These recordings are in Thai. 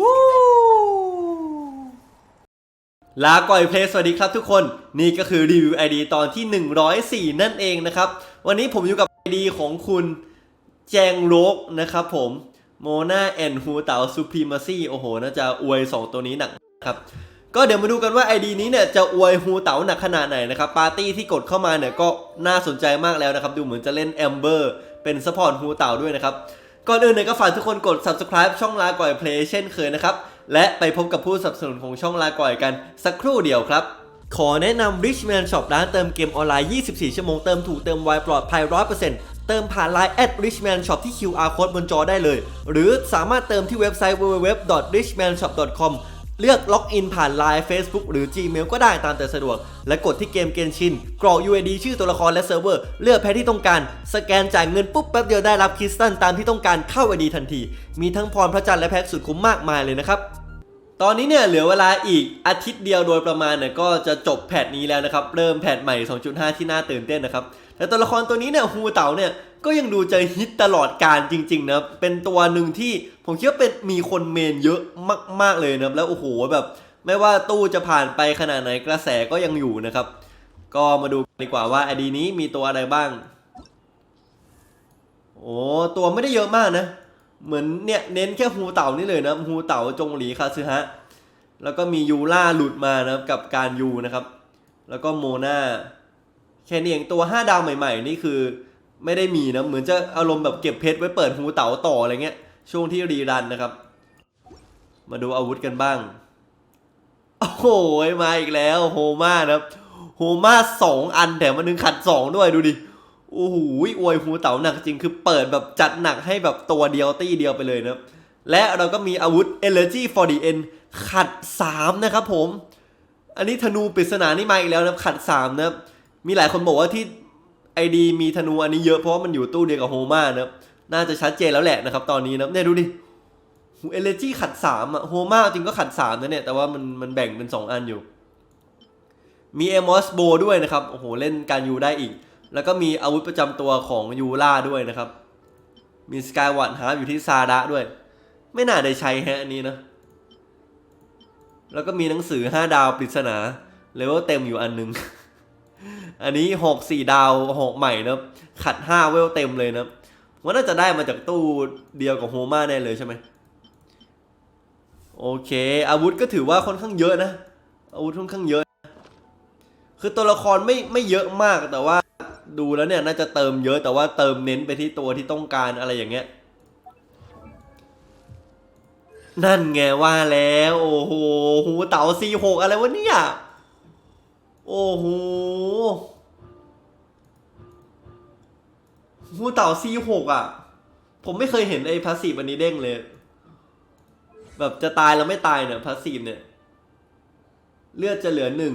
วู้ลาก่อยเพลสวัสดีครับทุกคนนี่ก็คือรีวิว ID ตอนที่ 104 นั่นเองนะครับ วันนี้ผมอยู่กับ ID ของคุณแจงโรกนะครับผมโมนาแอนฮูเต๋าซูพรีมาซีโอ้โหน่าจะอวย 2 ตัวนี้หนักครับ ก็เดี๋ยวมาดูกันว่า ID นี้เนี่ยจะอวยฮูเต๋าหนักขนาดไหนนะครับ ปาร์ตี้ที่กดเข้ามาเนี่ยก็น่าสนใจมากแล้วนะครับ ดูเหมือนจะเล่นแอมเบอร์เป็นซัพพอร์ตฮูเต๋าด้วยนะครับ ก่อนอื่นเลยก็ฝากทุกคนกด subscribe ช่องลาก่อยเพลย์เช่นเคยนะครับ และไปพบกับผู้สนับสนุนของช่องลาก่อยกันสักครู่เดียวครับ ขอแนะนำ Richman Shop ร้านเติมเกมออนไลน์ 24 ชั่วโมงเติมถูกเติมไวปลอดภัย 100%เติมผ่าน Line Richman Shop ที่ QR code บนจอได้เลย หรือสามารถเติมที่เว็บไซต์ www.richmanshop.com เลือกล็อกอินผ่าน Line Facebook หรือ Gmail ก็ได้ตามแต่สะดวก และกดที่เกมเกนชิน กรอก UID ชื่อตัวละครและเซิร์ฟเวอร์ เลือกแพ้ที่ต้องการ สแกนจ่ายเงินปุ๊บแป๊บเดียวได้รับคริสตัลตามที่ต้องการเข้า ID ทันที มีทั้งพรพระจันทร์และแพ็กสุดคุ้มมากมายเลยนะครับตอนนี้เนี่ยเหลือเวลาอีกอาทิตย์เดียวโดยประมาณเนี่ยก็จะจบแพทนี้แล้วนะครับ เริ่มแพทใหม่ 2.5 ที่น่าตื่นเต้นนะครับ แต่ตัวละครตัวนี้เนี่ยฮูเต๋าเนี่ยก็ยังดูจะฮิตตลอดการจริงๆนะเป็นตัวหนึ่งที่ผมคิดว่าเป็นมีคนเมนเยอะมาก ๆเลยนะแล้วโอ้โหแบบไม่ว่าตู้จะผ่านไปขนาดไหนกระแสก็ยังอยู่นะครับ ก็มาดูดีกว่าว่าไอดีนี้มีตัวอะไรบ้าง โอ้ตัวไม่ได้เยอะมากนะ เหมือนเนี่ยเน้นแค่ฮูเต่านี่เลยนะฮูเต่าจงหลีคาซึฮะ แล้วก็มียูล่าหลุดมานะครับกับการยูนะครับ แล้วก็โมนา แค่นี้เองตัว 5 ดาวใหม่ ๆ นี่คือไม่ได้มีนะ เหมือนจะอารมณ์แบบเก็บเพชรไว้เปิดฮูเต่าต่ออะไรเงี้ย ช่วงที่รีรันนะครับ มาดูอาวุธกันบ้าง โอ้โห มาอีกแล้วโฮมานะครับโฮมาสองอันแถมมันหนึ่งขัดสองด้วยดูดิโอ้โหอวยฮูเต๋าหนักจริงคือเปิดแบบจัดหนักให้แบบตัวเดียวตี้เดียวไปเลยนะครับ และเราก็มีอาวุธ Energy for the End ขัด 3 นะครับผม อันนี้ธนูปริศนานี่มาอีกแล้วนะครับขัด 3 นะครับ มีหลายคนบอกว่าที่ไอดีมีธนูอันนี้เยอะเพราะว่ามันอยู่ตู้เดียวกับโฮมานะน่าจะชัดเจนแล้วแหละนะครับ ตอนนี้นะเนี่ยดูดิเอเลจีขัด3อะโฮมาจริงก็ขัด3นะเนี่ยแต่ว่ามันมันแบ่งเป็น2อันอยู่ มีเอมอสโบด้วยนะครับโอ้โหเล่นการยูได้อีก แล้วก็มีอาวุธประจำตัวของยูล่าด้วยนะครับ มีสกายวัตฮาร์อยู่ที่ซาดะด้วย ไม่น่าได้ใช้แฮะอันนี้นะแล้วก็มีหนังสือ 5 ดาวปริศนาเลเวลเต็มอยู่อันหนึง อันนี้6 4ดาว6ใหม่นะครับขัด5เวลเต็มเลยนะว่าน่าจะได้มาจากตู้เดียวกับโฮมาแน่เลยใช่ไหมโอเค อาวุธก็ถือว่าค่อนข้างเยอะนะ อาวุธค่อนข้างเยอะ คือตัวละครไม่ไม่เยอะมากแต่ว่าดูแล้วเนี่ยน่าจะเติมเยอะแต่ว่าเติมเน้นไปที่ตัวที่ต้องการอะไรอย่างเงี้ยนั่นไงว่าแล้ว โอ้โหหูเต๋าซีหกอะไรวะเนี่ย โอ้โหหูเต๋าซีหกอะ ผมไม่เคยเห็นไอ้พาสซีฟอันนี้เด้งเลย แบบจะตายแล้วไม่ตายเนี่ยพาสซีฟเนี่ย เลือดจะเหลือหนึ่ง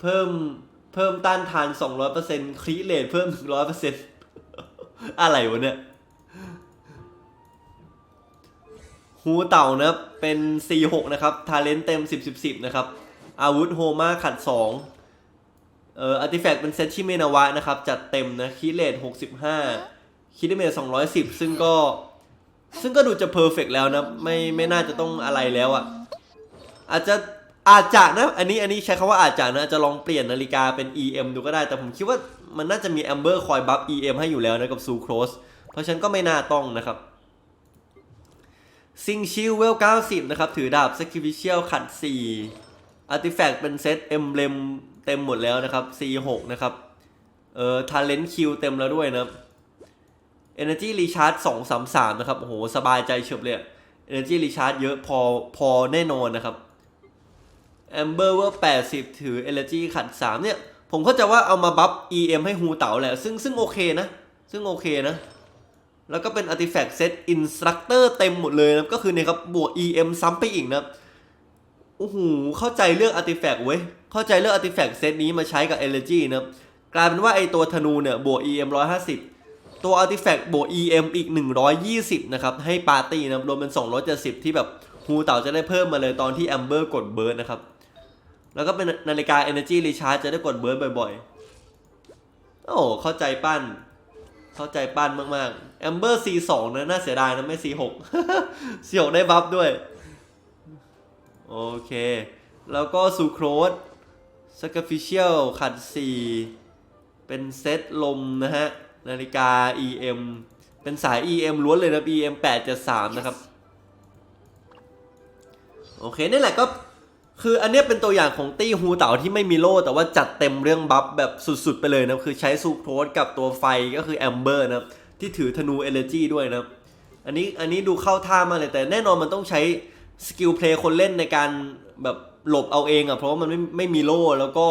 เพิ่มเพิ่มต้านทาน 200%ครีเลทเพิ่ม 100%อะไรวะเนี่ย ฮูเต่านะครับเป็น C6 นะครับ ทาเลนเต็ม 10 10 10 นะครับ อาวุธโฮมาขัด 2 เอ่ออาร์ติแฟกต์เป็นเซตชิเมนาวะนะครับ จัดเต็มนะคีเลท65 คิดเมท210 ซึ่งก็ซึ่งก็ดูจะเพอร์เฟกแล้วนะ ไม่ไม่น่าจะต้องอะไรแล้วอะ่ะ อาจจะอาจจะนะ อันนี้อันนี้ใช้คำว่าอาจจะนะ จะลองเปลี่ยนนาฬิกาเป็น EM ดูก็ได้ แต่ผมคิดว่ามันน่าจะมี Amber คอยบัฟ EM ให้อยู่แล้วนะกับซูโครส เพราะฉะนั้นก็ไม่น่าต้องนะครับ ซิงชิลเวล 90 นะครับ ถือดาบ Sacrificial ขัด4 Artifact เป็นเซต Emblem เต็มหมดแล้วนะครับ C6 นะครับ เอ่อ Talent Q เต็มแล้วด้วยนะครับ Energy Recharge 233 นะครับ โอ้โห สบายใจเฉบเลยอะ Energy Recharge เยอะพอพอแน่นอนนะครับ Amber ว่า 80 ถือ Energy ขัด 3 เนี่ย ผมเข้าใจว่าเอามาบัฟ EM ให้ฮูเต๋าแหละ ซึ่งซึ่งโอเคนะ ซึ่งโอเคนะ แล้วก็เป็น Artifact Set Instructor เต็มหมดเลยนะก็คือเนี่ยครับบวก EM ซ้ำไปอีกนะโอ้โหเข้าใจเรื่อง Artifact เว้ย เข้าใจเรื่อง Artifact Set นี้มาใช้กับ Energy นะกลายเป็นว่าไอตัวธนูเนี่ยบวก EM 150 ตัว Artifact บวก EM อีก 120 นะครับ ให้ปาร์ตี้นะรวมเป็น 270 ที่แบบฮูเต่าจะได้เพิ่มมาเลยตอนที่ Amber กดเบิร์ดนะครับ แล้วก็เป็นนาฬิกา Energy Recharge จะได้กดเบิร์ดบ่อยๆ โอ้เข้าใจปั้น เข้าใจปั้นมากๆแอมเบอร์ C2 นะน่าเสียดายนะไม่ C6 C6 ได้บัฟด้วย โอเค แล้วก็ซูโครสสกฟิเชียลขัด 4 เป็นเซตลมนะฮะ นาฬิกา EM เป็นสาย EM ล้วนเลยนะ EM 873 นะครับ โอเค นี่แหละก็ คืออันนี้เป็นตัวอย่างของตี้ฮูเต่าที่ไม่มีโล่แต่ว่าจัดเต็มเรื่องบัฟแบบสุดๆไปเลยนะคือใช้ซูโครสกับตัวไฟก็คือแอมเบอร์นะที่ถือธนูเอเนจีด้วยนะอันนี้อันนี้ดูเข้าท่ามากเลยแต่แน่นอนมันต้องใช้สกิลเพลย์คนเล่นในการแบบหลบเอาเองอะ่ะเพราะว่ามันไม่ไม่มีโล่แล้วก็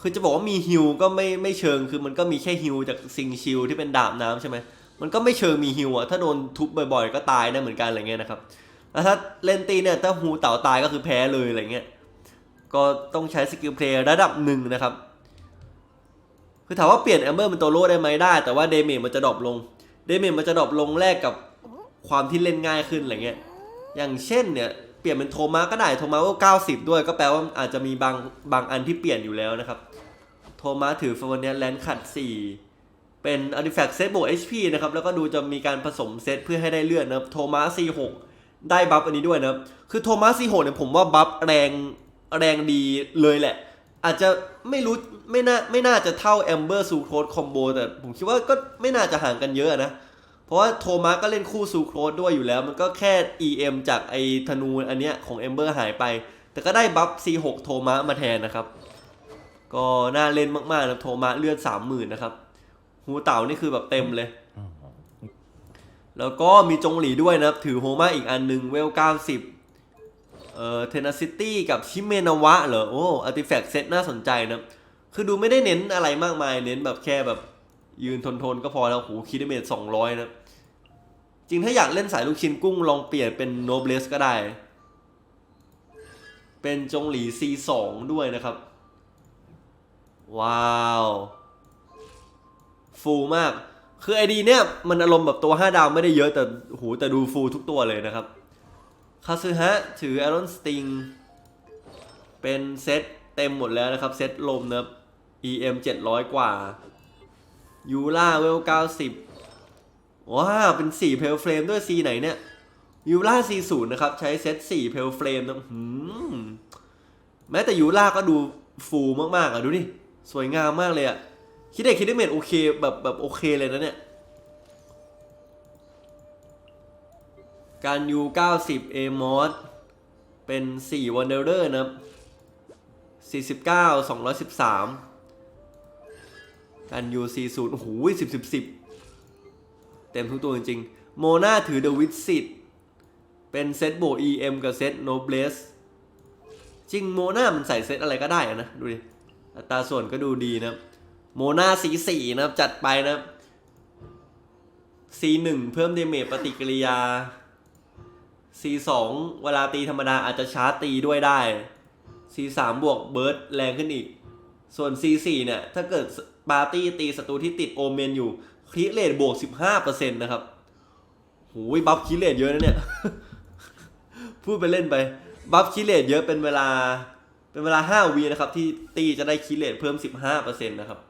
คือจะบอกว่ามีฮิลก็ไม่ไม่เชิงคือมันก็มีแค่ฮิลจากซิงชิลที่เป็นดาบน้ำใช่ไหมมันก็ไม่เชิงมีฮิลอะถ้าโดนทุบบ่อยๆ ก็ตายได้เหมือนกันอะไรเงี้ยนะครับ แล้วถ้าเล่นตีเนี่ยถ้าฮูเต่าตายก็คือแพ้เลยอะไรเงี้ย ก็ต้องใช้สกิลเพลย์ระดับหนึ่งนะครับ คือถามว่าเปลี่ยนแอมเบอร์เป็นตัวโลได้ไหมได้ แต่ว่าเดเมจมันจะดรอปลง เดเมจมันจะดรอปลงแรกกับความที่เล่นง่ายขึ้นอะไรเงี้ย อย่างเช่นเนี่ยเปลี่ยนเป็นโทมาก็ได้โทมาว่า90ด้วย ก็แปลว่าอาจจะมีบางบางอันที่เปลี่ยนอยู่แล้วนะครับ โทมาถือฟอร์เนียแลนด์ขัด4เป็นอาร์ติแฟกต์เซตบวก HP นะครับ แล้วก็ดูจะมีการผสมเซตเพื่อให้ได้เลือดนะครับ โทมา C6 ได้บัฟอันนี้ด้วยนะครับ คือโทมา C6 เนี่ยผมว่าบัฟแรงแรงดีเลยแหละ อาจจะไม่รู้ไม่น่าไม่น่าจะเท่าแอมเบอร์ซูโครสคอมโบแต่ผมคิดว่าก็ไม่น่าจะห่างกันเยอะนะ เพราะว่าโทมัสก็เล่นคู่ซูโครสด้วยอยู่แล้ว มันก็แค่ EM จากไอธนูอันเนี้ยของเอมเบอร์หายไป แต่ก็ได้บัฟ C6 โทมัสมาแทนนะครับ ก็น่าเล่นมากๆนะโทมัสเลือด30,000นะครับหูเต่านี่คือแบบเต็มเลย แล้วก็มีจงหลีด้วยนะครับ ถือโฮมาอีกอันหนึ่งเวล 90 เอ่อเทนซิตี้กับชิเมนาวะเหรอ โอ้อาร์ติแฟกต์เซตน่าสนใจนะ คือดูไม่ได้เน้นอะไรมากมาย เน้นแบบแค่แบบยืนทนทนๆก็พอแล้วโหคิดเมจสองร้อยนะ จริงถ้าอยากเล่นสายลูกชิ้นกุ้งลองเปลี่ยนเป็นโนเบลสก็ได้ เป็นจงหลี C2 ด้วยนะครับ ว้าว ฟูลมาก คือไอดีเนี่ย มันอารมณ์แบบตัว 5 ดาวไม่ได้เยอะแต่โหแต่ดูฟูลทุกตัวเลยนะครับ คาซึฮะถือ Iron Sting เป็นเซตเต็มหมดแล้วนะครับ เซตลมนะครับ EM 700 กว่า ยูล่าเวล 90 ว้า เป็น 4 เพลเฟรมด้วย C ไหนเนี่ย ยูล่า C0 นะครับ ใช้เซต 4 เพลเฟรมนะหืมแม้แต่ยูล่าก็ดูฟูลมากๆอะ ดูดิ สวยงามมากเลยอะ คิดเด็กคิดได้เมดโอเคแบบแบบโอเคเลยนะเนี่ย การยู90 a m o s เป็น4 Wanderer นะครับ 49 213 การยู40โอ้โห10 10 10 เต็มทุกตัวจริงๆ โมนาถือ The w i z i t เป็นเซตโบ EM กับเซต Nobles จริงโมนามันใส่เซตอะไรก็ได้อะนะ ดูดิ อัตราส่วนก็ดูดีนะครับ โมนาสีสี่นะครับ จัดไปนะครับ C1 เพิ่มเดเมจปฏิกิริยา C2 เวลาตีธรรมดาอาจจะชาร์ตีด้วยได้ C3 บวกเบิร์ดแรงขึ้นอีก ส่วน C4 เนี่ย ถ้าเกิดปาร์ตี้ตีศัตรูที่ติดโอเมนอยู่คริเลตบวก15%นต์นะครับหูยบัฟคริเลตเยอะนะเนี่ย พูดไปเล่นไป บัฟคริเลตเยอะเป็นเวลาเป็นเวลา5วีนะครับ ที่ตีจะได้คริเลตเพิ่ม15%นะครับ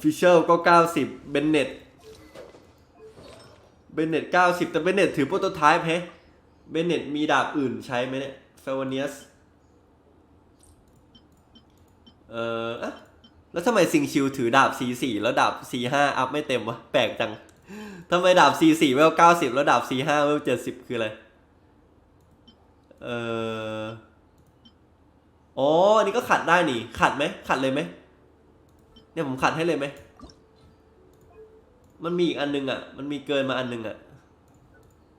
ฟิชเชลก็ 90 เบนเน็ต เบนเน็ต 90 แต่เบนเน็ตถือโปรโตไทป์แฮะเบนเน็ตมีดาบอื่นใช้ไหมเนี่ยเฟลเนียสเอ่ออะแล้วทำไมซิงชิวถือดาบ C4 แล้วดาบ C5 อัพไม่เต็มวะ แปลกจังทำไมดาบ C4 เวล 90 แล้วดาบ C5 เวล 70 คืออะไร เอ่อ อ๋อ อันนี้ก็ขัดได้นี่ ขัดไหม ขัดเลยไหม เนี่ยผมขัดให้เลยไหม มันมีอีกอันนึงอะ มันมีเกินมาอันนึงอะ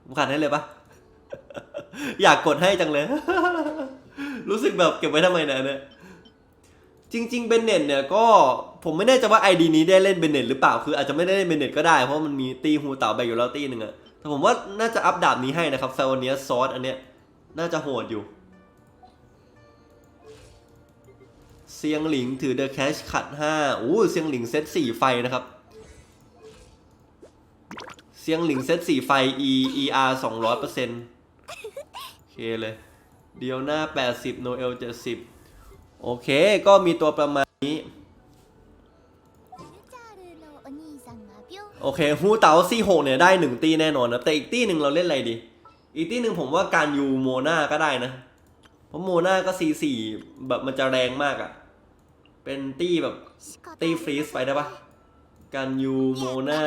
ผมขัดให้เลยปะอยากกดให้จังเลย รู้สึกแบบเก็บไว้ทำไมนะเนี่ย จริง ๆ เบนเน็ตเนี่ยก็ผมไม่แน่ใจว่า ID นี้ได้เล่นเบนเน็ตหรือเปล่า คืออาจจะไม่ได้เล่นเบนเน็ตก็ได้ เพราะมันมีตีฮูเต่าแบกอยู่แล้วตีหนึ่งอะแต่ผมว่าน่าจะอัปดาบนี้ให้นะครับซาวเนียซอสอันเนี้ย น่าจะโหดอยู่ เซียงหลิงถือเดอะแคชขัดห้าโอ้เซียงหลิงเซตสี่ไฟนะครับ เซียงหลิงเซตสี่ไฟ e e r สองร้อยเปอร์เซ็นต์โอเคเลย เดียวหน้าแปดสิบโนเอลเจ็ดสิบโอเค ก็มีตัวประมาณนี้ โอเคฮูเต๋าซี่หกเนี่ยได้หนึ่งตีแน่นอนนะแต่อีกตีหนึ่งเราเล่นอะไรดี อีกตีหนึ่งผมว่าการยูโมนาก็ได้นะ เพราะโมนาก็ซีสี่แบบมันจะแรงมากอะ่ะ เป็นตี้แบบตี้ฟรีสไปได้ปะกันยูโมนา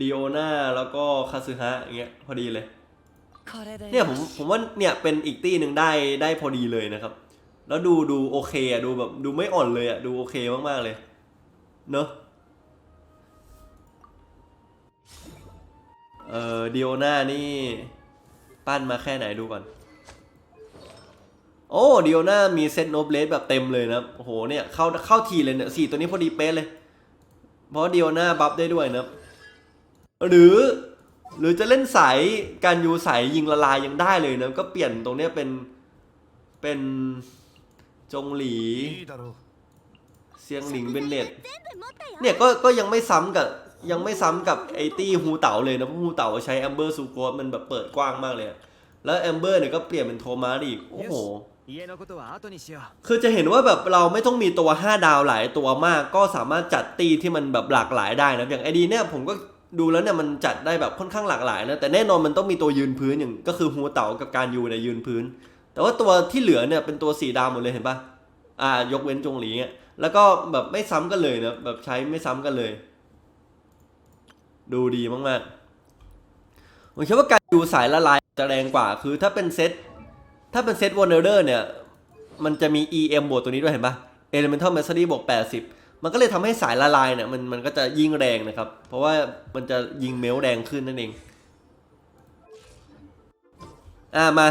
ดิโอนาแล้วก็คาซึฮะอย่างเงี้ยพอดีเลยเนี่ยผมผมว่าเนี่ยเป็นอีกตี้หนึ่งได้ได้พอดีเลยนะครับ แล้วดูดูโอเคอะดูแบบดูไม่อ่อนเลยอะดูโอเคมากๆเลย เนอะเออดิโอนานี่ ปั้นมาแค่ไหนดูก่อน โอ้ดิโอน่ามีเซตโนเลสแบบเต็มเลยนะโหเนี่ยเข้าเข้าทีเลยเนี่ยสี่ตัวนี้พอดีเป๊ะเลย เพราะดิโอน่าบัฟได้ด้วยนะหรือหรือจะเล่นสายการยูสายยิงละลายยังได้เลยนะก็เปลี่ยนตรงเนี้ยเป็นเป็นจงหลีเสียงหลิงเบนเน็ตเนี่ยก็ก็ยังไม่ซ้ำกับยังไม่ซ้ำกับไอตี้ฮูเต๋าเลยนะเพราะฮูเต๋าใช้แอมเบอร์ซูโกสมันแบบเปิดกว้างมากเลย แล้วแอมเบอร์เนี่ยก็เปลี่ยนเป็นโทมัสอีก โอ้โห yes. คือจะเห็นว่าแบบเราไม่ต้องมีตัว 5 ดาวหลายตัวมาก ก็สามารถจัดตีที่มันแบบหลากหลายได้นะอย่างไอดีเนี่ยผมก็ดูแล้วเนี่ยมันจัดได้แบบค่อนข้างหลากหลายนะแต่แน่นอนมันต้องมีตัวยืนพื้นอย่างก็คือหัวเต๋ากับการยูในยืนพื้น แต่ว่าตัวที่เหลือเนี่ยเป็นตัวสีดาวหมดเลยเห็นปะอ่ายกเว้นจงหลีเนี่ยแล้วก็แบบไม่ซ้ำกันเลยนะแบบใช้ไม่ซ้ำกันเลย ดูดีมากๆผมคิดว่าการยูสายละลายจะแรงกว่าคือถ้าเป็นเซต ถ้าเป็นเซตวอร์เนอร์เนี่ย มันจะมี EM บวกตัวนี้ด้วยเห็นปะ Elemental Mastery บวก 80 มันก็เลยทำให้สายละลายเนี่ยมันมันก็จะยิ่งแรงนะครับ เพราะว่ามันจะยิงเมลแรงขึ้นนั่นเอง อ่ามา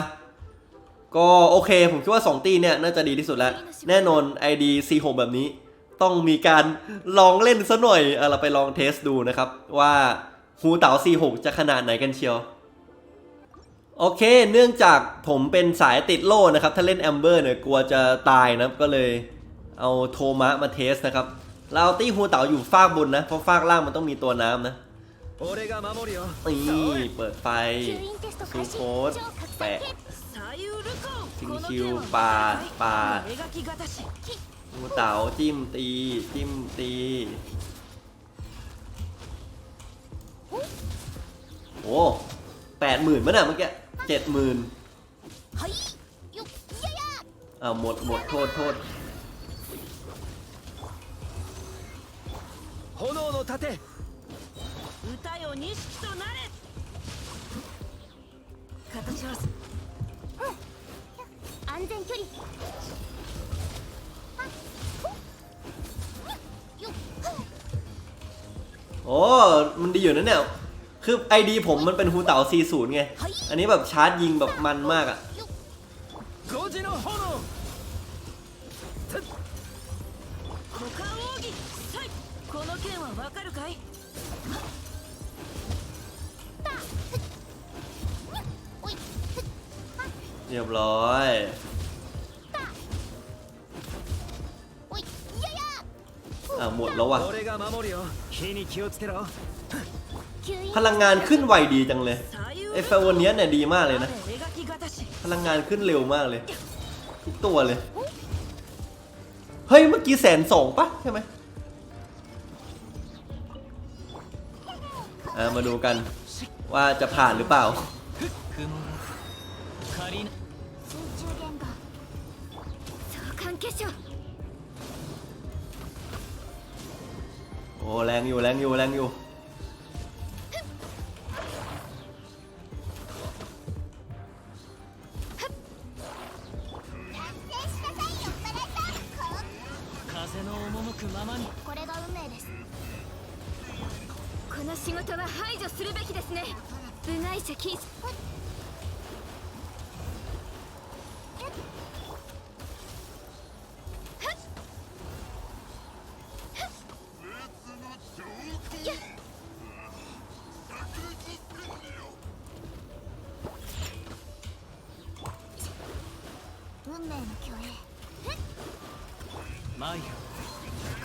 ก็โอเค ผมคิดว่า 2 ตีเนี่ย น่าจะดีที่สุดแล้ว แน่นอน ID C6 แบบนี้ ต้องมีการลองเล่นซะหน่อยเราไปลองเทสดูนะครับ ว่าฮูเต๋า C6 จะขนาดไหนกันเชียว โอเค เนื่องจากผมเป็นสายติดโล่นะครับ ถ้าเล่นแอมเบอร์เนี่ยกลัวจะตายนะก็เลยเอาโทมัสมาเทสนะครับ เราตีหัวเต่าอยู่ฟากบนนะ เพราะฟากล่างมันต้องมีตัวน้ำนะนี่เปิดไฟซูโคสแปะชิงคิวปาดปาดหัวเต่าจิ้มตี จิ้มตีโอ้แปดหมื่นมั้งน่ะเมื่อกี้ เจ็ดหมื่น はいよっいやいや อ่าหมดหมดโทษโทษ 炎の盾歌よ錦となれ形はす安全距離あほっよっ โอ้ มันดีอยู่นะเนี่ย คือไอดีผมมันเป็นฮูเต๋า40 ไง อันนี้แบบชาร์จยิงแบบมันมากอะ่ะเรียบร้อยอ่าหมดแล้วว่ะ พลังงานขึ้นไวดีจังเลยไอฟาวันเนี้ยเนี่ยดีมากเลยนะ พลังงานขึ้นเร็วมากเลย ทุกตัวเลย เฮ้ย เมื่อกี้แสนสองปะใช่ไหมมาดูกันว่าจะผ่านหรือเปล่า โอ้แรงอยู่แรงอยู่แรงอยู่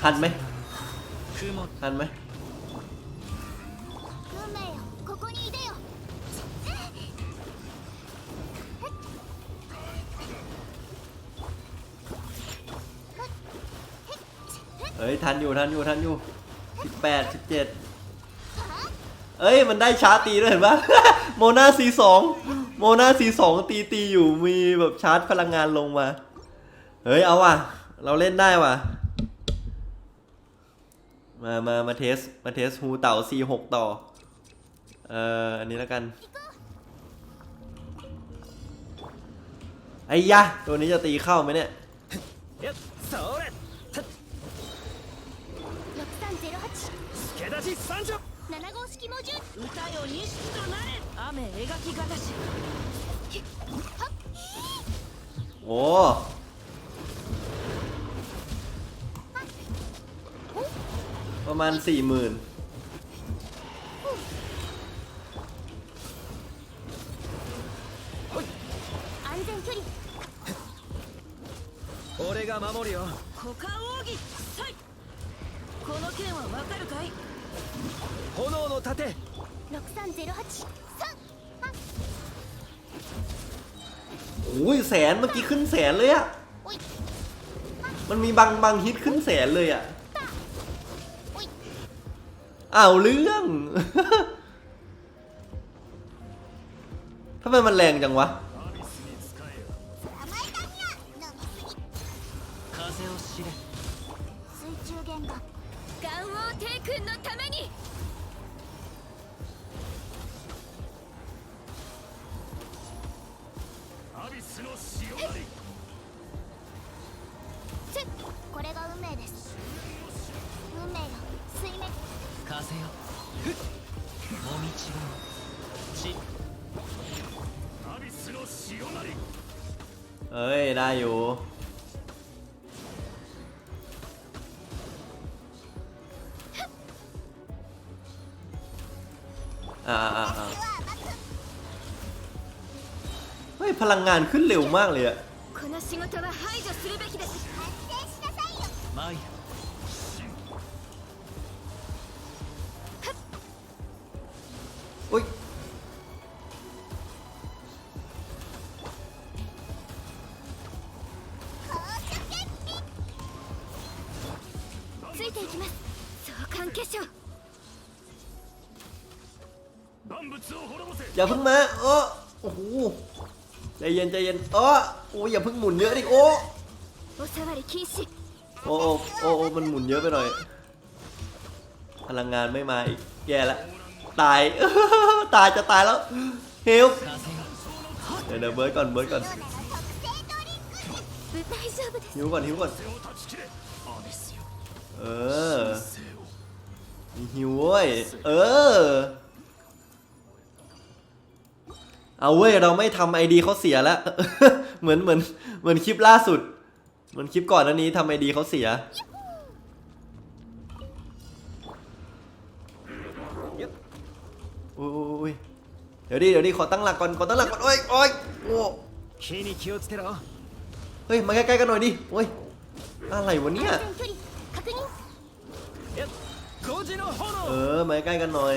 ทันไหมทันไหมเอ้ยทันอยู่ทันอยู่ทันอยู่สิบแปดสิบเจ็ดเอ้ยมันได้ช้าตีด้วยเห็นปะโมนาซีสองโมนาซีสองตีตีอยู่มีแบบชาร์จพลังงานลงมา เฮ้ยเอาว่ะ เราเล่นได้ว่ะ มา มา มาเทส มาเทสฮูเต่า C6 ต่อ เอ่อ อันนี้แล้วกัน ไอ้ยะ ตัวนี้จะตีเข้าไหมเนี่ย やっそれ6308助立ち参上7号式モジュール歌よ錦となれ雨描きがたし โอ้ ประมาณสี่หมื่น 安全距離俺が守るよ股間奥義さいこの剣はわかるかい炎の盾6308 โอ้ยแสนเมื่อกี้ขึ้นแสนเลยอะ おい มันมีบางบางฮิตขึ้นแสนเลยอะ おい อ้าวเรื่อง ทำไมมันแรงจังวะ 甘えたにゃ飲みすぎ風を知れ水中弦がガンオー帝君のためにアビスの潮なりチェッこれが運命です運命よ水面 風よふっもみちろ地アビスの潮なり เอ้ย ได้อยู่ อ่าอ่าอ่าเฮ้ย พลังงานขึ้นเร็วมากเลยอะ この仕事は排除するべきです ใจเย็นเออโอ้ยอย่าเพิ่งหมุนเยอะดิโอ้โอ้โอ้โอ้มันหมุนเยอะไปหน่อย พลังงานไม่มาอีกแย่ละตาย ตายจะตายแล้วเฮลเดี๋ยวเดี๋ยวเบิร์ดก่อนเบิร์ดก่อนหิวก่อนหิวก่อนเออหิวเว้ยเออ เอาเว้ยเราไม่ทำไอดีเขาเสียแล้ว เหมือนเหมือนเหมือนคลิปล่าสุด เหมือนคลิปก่อนอันนี้ทำไอดีเขาเสีย โอ้ยเดี๋ยวดิเดี๋ยวดิขอตั้งหลักก่อนขอตั้งหลักก่อนโอ้ยโอ้ยโอ้เฮ้ยมาใกล้ๆกันหน่อยดิโอ้ยอะไรวะเนี่ยเออมาใกล้กันหน่อย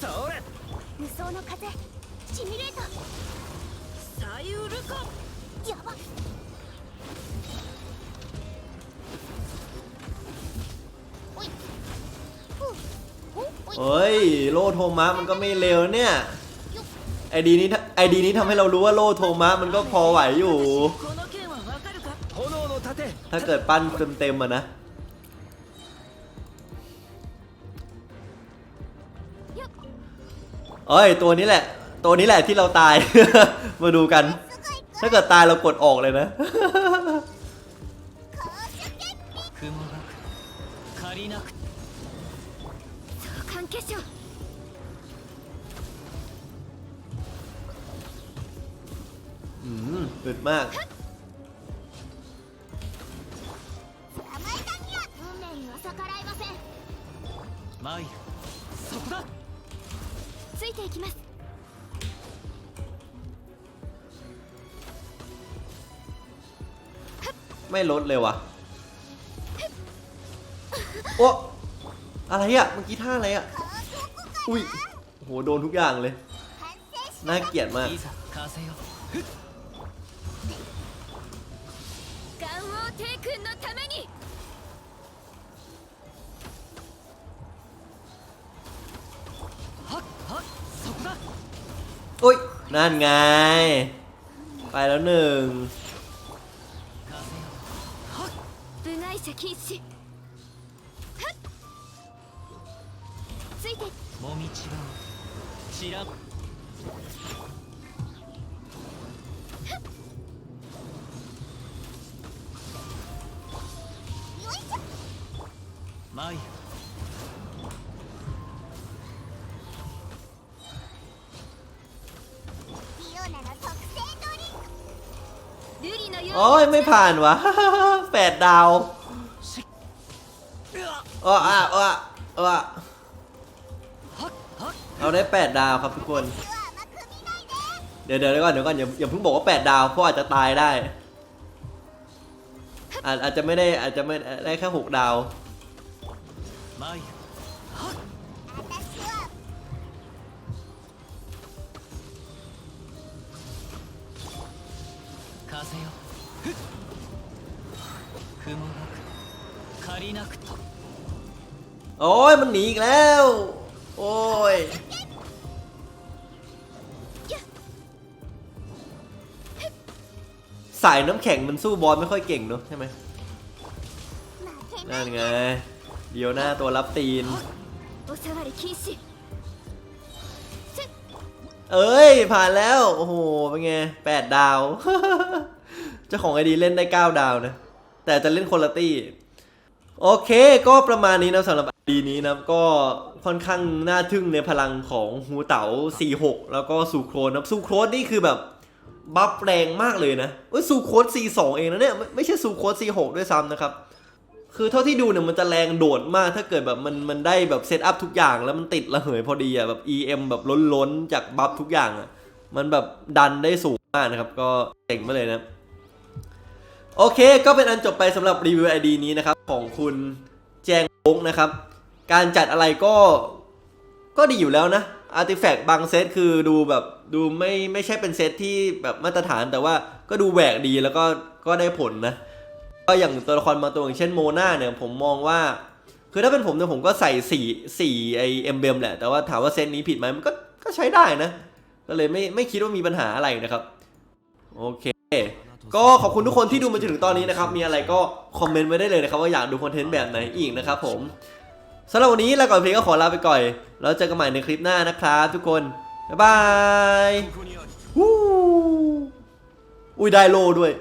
それう無双の風シミュレートサイウルコやばおいふうおおい เฮ้ย โลโทมัสมันก็ไม่เร็วเนี่ย よっ ไอดีนี้ไอดีนี้ทำให้เรารู้ว่าโลโทมัสมันก็พอไหวอยู่ この剣はわかるか炎の盾 ถ้าเกิดปั้นเต็มๆอะนะ เอ้ย ตัวนี้แหละ ตัวนี้แหละที่เราตาย มาดูกัน ถ้าเกิดตายเรากดออกเลยนะ 雲が借りなく相関化粧 อืมอึดมาก 捕まえたにゃ運命には逆らいませんマイルそこだ ついていきます ไม่ลดเลยวะโอ้อะไรอะเมื่อกี้ท่าอะไรอะอุ้ยโหโดนทุกอย่างเลย 完成し น่าเกลียดมาก นั่นไง ไปแล้วหนึ่ง 風よ部外者禁止はっついてもみちがちらよ ผ่านวะ แปดดาวอ้ออ้าอ้ออ้เราได้แปดดาวครับทุกคน เดี๋ยวเดี๋ยวก่อนเดี๋ยวก่อนอย่าอย่าเพิ่งบอกว่าแปดดาวเพราะอาจจะตายได้ อาจอาจจะไม่ได้อาจจะไม่ได้แค่หกดาว โอ้ยมันหนีอีกแล้ว โอ้ยสายน้ำแข็งมันสู้บอลไม่ค่อยเก่งเนอะใช่ไหมนั่นไง เดียวหน้าตัวรับตีน เอ้ย ผ่านแล้ว โอ้โห เป็นไงแปดดาว เจ้าของไอดีเล่นได้เก้าดาวนะ แต่จะเล่นคนละตี้โอเค ก็ประมาณนี้นะสำหรับดีนี้นะก็ค่อนข้างน่าทึ่งในพลังของฮูเต๋า46 แล้วก็ซูโครนนะซูโครนนี่คือแบบบัฟแรงมากเลยนะเอ้ยซูโครน C2 เองนะเนี่ยไม่ใช่ซูโครน C6 ด้วยซ้ำนะครับ คือเท่าที่ดูเนี่ยมันจะแรงโดดมากถ้าเกิดแบบมันมันได้แบบเซตอัพทุกอย่างแล้วมันติดระเหยพอดีอะแบบ EM แบบล้นๆ จากบัฟทุกอย่างอะมันแบบดันได้สูงมากนะครับ ก็เจ๋งมาเลยนะ โอเค ก็เป็นอันจบไปสำหรับรีวิว ID นี้นะครับ ของคุณแจงโงนะครับ การจัดอะไรก็ก็ดีอยู่แล้วนะอาร์ติแฟกต์บางเซตคือดูแบบดูไม่ไม่ใช่เป็นเซตที่แบบมาตรฐานแต่ว่าก็ดูแหวกดีแล้วก็ก็ได้ผลนะ ก็อย่างตัวละครบางตัวอย่างเช่นโมนาเนี่ยผมมองว่า คือถ้าเป็นผมเนี่ยผมก็ใส่สี่สี่ไอเอ็มเบมแหละ แต่ว่าถามว่าเซตนี้ผิดไหมมันก็ก็ใช้ได้นะ ก็เลยไม่ไม่คิดว่ามีปัญหาอะไรนะครับ โอเค ก็ขอบคุณทุกคนที่ดูมาจนถึงตอนนี้นะครับ มีอะไรก็คอมเมนต์ไว้ได้เลยนะครับ ว่าอยากดูคอนเทนต์แบบไหนอีกนะครับผมสำหรับวันนี้ลาก่อนเพลงก็ขอลาไปก่อนแล้วเจอกันใหม่ในคลิปหน้านะครับ ทุกคน บ๊ายบายอุ้ยได้โลด้วย